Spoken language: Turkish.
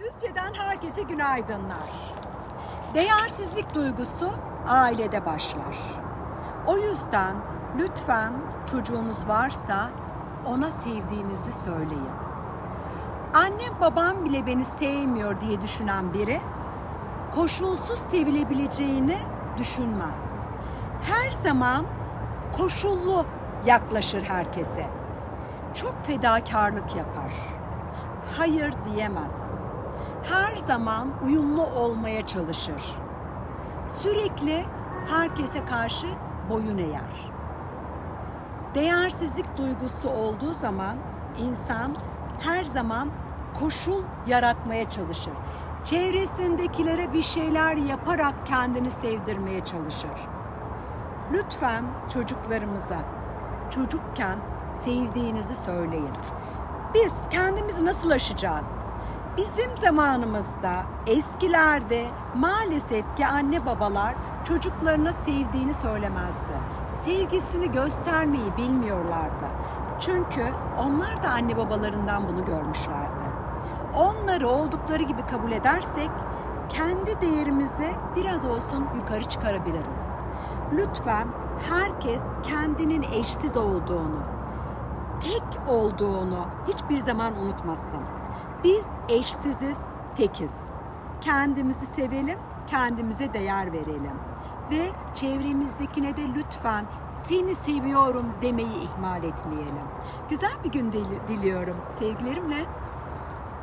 Düzce'den herkese günaydınlar. Değersizlik duygusu ailede başlar. O yüzden lütfen çocuğunuz varsa ona sevdiğinizi söyleyin. Annem babam bile beni sevmiyor diye düşünen biri koşulsuz sevilebileceğini düşünmez. Her zaman koşullu yaklaşır herkese. Çok fedakarlık yapar. Hayır diyemez. Her zaman uyumlu olmaya çalışır. Sürekli herkese karşı boyun eğer. Değersizlik duygusu olduğu zaman insan her zaman koşul yaratmaya çalışır. Çevresindekilere bir şeyler yaparak kendini sevdirmeye çalışır. Lütfen çocuklarımıza çocukken sevdiğinizi söyleyin. Biz kendimizi nasıl aşacağız? Bizim zamanımızda, eskilerde maalesef ki anne babalar çocuklarına sevdiğini söylemezdi. Sevgisini göstermeyi bilmiyorlardı. Çünkü onlar da anne babalarından bunu görmüşlerdi. Onları oldukları gibi kabul edersek kendi değerimizi biraz olsun yukarı çıkarabiliriz. Lütfen herkes kendinin eşsiz olduğunu, tek olduğunu hiçbir zaman unutmasın. Biz eşsiziz, tekiz. Kendimizi sevelim, kendimize değer verelim. Ve çevremizdekine de lütfen seni seviyorum demeyi ihmal etmeyelim. Güzel bir gün dili- diliyorum. Sevgilerimle.